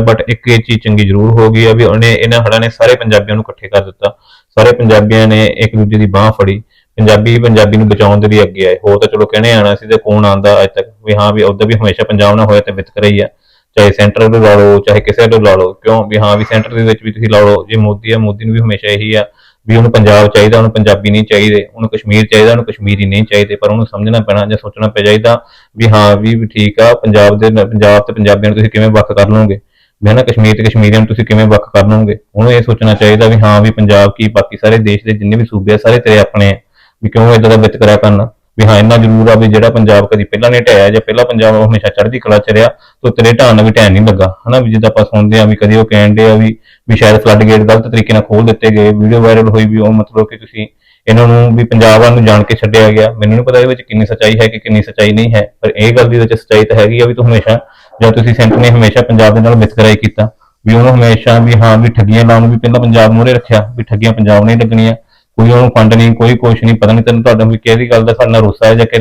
But ਇੱਕ ਇਹ ਚੀਜ਼ ਚੰਗੀ ਜ਼ਰੂਰ ਹੋ ਗਈ ਆ ਵੀ ਉਹਨੇ, ਇਹਨਾਂ ਹੜਾਂ ਨੇ ਸਾਰੇ ਪੰਜਾਬੀਆਂ ਨੂੰ ਇਕੱਠੇ ਕਰ ਦਿੱਤਾ। ਸਾਰੇ ਪੰਜਾਬੀਆਂ ਨੇ ਇੱਕ ਦੂਜੇ ਦੀ ਬਾਹ ਫੜੀ। ਪੰਜਾਬੀ ਪੰਜਾਬੀ ਨੂੰ ਬਚਾਉਣ ਦੇ ਲਈ ਅੱਗੇ ਆਏ। ਹੋਰ ਤਾਂ ਚਲੋ ਕਹਿਣੇ ਆਣਾ ਸੀ ਤੇ ਕੌਣ ਆਂਦਾ ਅੱਜ ਤੱਕ? ਵੀ ਹਾਂ, ਵੀ ਉਦੋਂ ਵੀ ਹਮੇਸ਼ਾ ਪੰਜਾਬ ਨਾਲ ਹੋਇਆ ਤੇ ਵਿਤਕਰਾ ਹੀ ਆ। ਚਾਹੇ ਸੈਂਟਰ ਤੋਂ ਲਾ ਲਓ, ਚਾਹੇ ਕਿਸੇ ਤੋਂ ਲਾ ਲਓ। ਕਿਉਂ? ਵੀ ਹਾਂ, ਵੀ ਸੈਂਟਰ ਦੇ ਵਿੱਚ ਵੀ ਤੁਸੀਂ ਲਾ ਲਓ। ਜੇ ਮੋਦੀ ਆ, ਮੋਦੀ ਨੂੰ ਵੀ ਹਮੇਸ਼ਾ ਇਹੀ ਆ ਵੀ ਉਹਨੂੰ ਪੰਜਾਬ ਚਾਹੀਦਾ, ਉਹਨੂੰ ਪੰਜਾਬੀ ਨਹੀਂ ਚਾਹੀਦੇ, ਉਹਨੂੰ ਕਸ਼ਮੀਰ ਚਾਹੀਦਾ, ਉਹਨੂੰ ਕਸ਼ਮੀਰੀ ਨਹੀਂ ਚਾਹੀਦੇ। ਪਰ ਉਹਨੂੰ ਸਮਝਣਾ ਪੈਣਾ ਜਾਂ ਸੋਚਣਾ ਪੈ ਚਾਹੀਦਾ ਵੀ ਹਾਂ, ਵੀ ਵੀ ਠੀਕ ਆ, ਪੰਜਾਬ ਦੇ, ਪੰਜਾਬ ਤੇ ਪੰਜਾਬੀਆਂ ਨੂੰ ਤੁਸੀਂ ਕਿਵੇਂ ਵੱਖ ਕਰ ਲਓਗੇ? ਵੀ ਹਨਾ ਕਸ਼ਮੀਰ ਤੇ ਕਸ਼ਮੀਰੀਆਂ ਨੂੰ ਤੁਸੀਂ ਕਿਵੇਂ ਵੱਖ ਕਰ ਲਓਗੇ? ਉਹਨੂੰ ਇਹ ਸੋਚਣਾ ਚਾਹੀਦਾ ਵੀ ਹਾਂ ਵੀ ਪੰਜਾਬ ਕੀ, ਬਾਕੀ ਸਾਰੇ ਦੇਸ਼ ਦੇ ਜਿੰਨੇ ਵੀ ਸੂਬੇ ਆ, ਸਾਰੇ ਤੇਰੇ ਆਪਣੇ ਆ। ਵੀ ਕਿਉਂ ਇਦਾਂ ਦਾ ਵਿਤਕਰਾ ਕਰਨਾ? ਵੀ ਹਾਂ, ਇੰਨਾ ਜ਼ਰੂਰ ਆ ਵੀ ਜਿਹੜਾ ਪੰਜਾਬ ਕਦੀ ਪਹਿਲਾਂ ਨਹੀਂ ਢਾਇਆ ਜਾਂ ਪਹਿਲਾਂ ਪੰਜਾਬ ਹਮੇਸ਼ਾ ਚੜ੍ਹਦੀ ਕਲਾ ਚ ਰਿਹਾ, ਤੇ ਤੇਰੇ ਢਾਣ ਨਾਲ ਵੀ ਢਹਿ ਨਹੀਂ ਲੱਗਾ। ਹਨਾ ਵੀ ਜਿੱਦਾਂ ਆਪਾਂ ਸੁਣਦੇ ਆ ਵੀ ਕਦੀ ਉਹ ਕਹਿੰਦੇ ਆ ਵੀ ਵੀ ਸ਼ਾਇਦ ਫਲੱਡ ਗੇਟ ਗਲਤ ਤਰੀਕੇ ਨਾਲ ਖੋਲ ਦਿੱਤੇ ਗਏ ਵੀਡੀਓ ਵਾਇਰਲ ਹੋਈ ਵੀ ਉਹ ਮਤਲਬ ਕਿ ਤੁਸੀਂ ਇਹਨਾਂ ਨੂੰ ਵੀ ਪੰਜਾਬ ਨੂੰ ਜਾਣ ਕੇ ਛੱਡਿਆ ਗਿਆ। ਮੈਨੂੰ ਨਹੀਂ ਪਤਾ ਇਹਦੇ ਵਿੱਚ ਕਿੰਨੀ ਸੱਚਾਈ ਹੈ ਕਿ ਕਿੰਨੀ ਸੱਚਾਈ ਨਹੀਂ ਹੈ, ਪਰ ਇਹ ਗੱਲ ਦੀ ਵਿੱਚ ਸੱਚਾਈ ਤਾਂ ਹੈਗੀ ਆ ਵੀ ਤੂੰ ਹਮੇਸ਼ਾ ਜਾਂ ਤੁਸੀਂ ਸੈਂਟਰ ਨੇ ਹਮੇਸ਼ਾ ਪੰਜਾਬ ਦੇ ਨਾਲ ਵਿਤਕਰਾ ਕੀਤਾ, ਵੀ ਉਹਨੂੰ ਹਮੇਸ਼ਾ ਵੀ ਹਾਂ, ਵੀ ਠੱਗੀਆਂ ਲਾਉਣ ਵੀ ਪਹਿਲਾਂ ਪੰਜਾਬ ਮੂਹਰੇ ਰੱਖਿਆ, ਵੀ ਠੱਗੀਆਂ ਪੰਜਾਬ ਨਹੀਂ ਲੱਗਣੀਆਂ, ਕੋਈ ਉਹਨੂੰ ਫੰਡ ਨਹੀਂ, ਕੋਈ ਕੁਛ ਨਹੀਂ, ਪਤਾ ਨਹੀਂ ਤੈਨੂੰ ਤੁਹਾਡਾ ਵੀ ਕਿਹੜੀ ਗੱਲ ਦਾ ਸਾਡੇ ਨਾਲ ਰੋਸਾ ਹੈ ਜਾਂ ਕਿ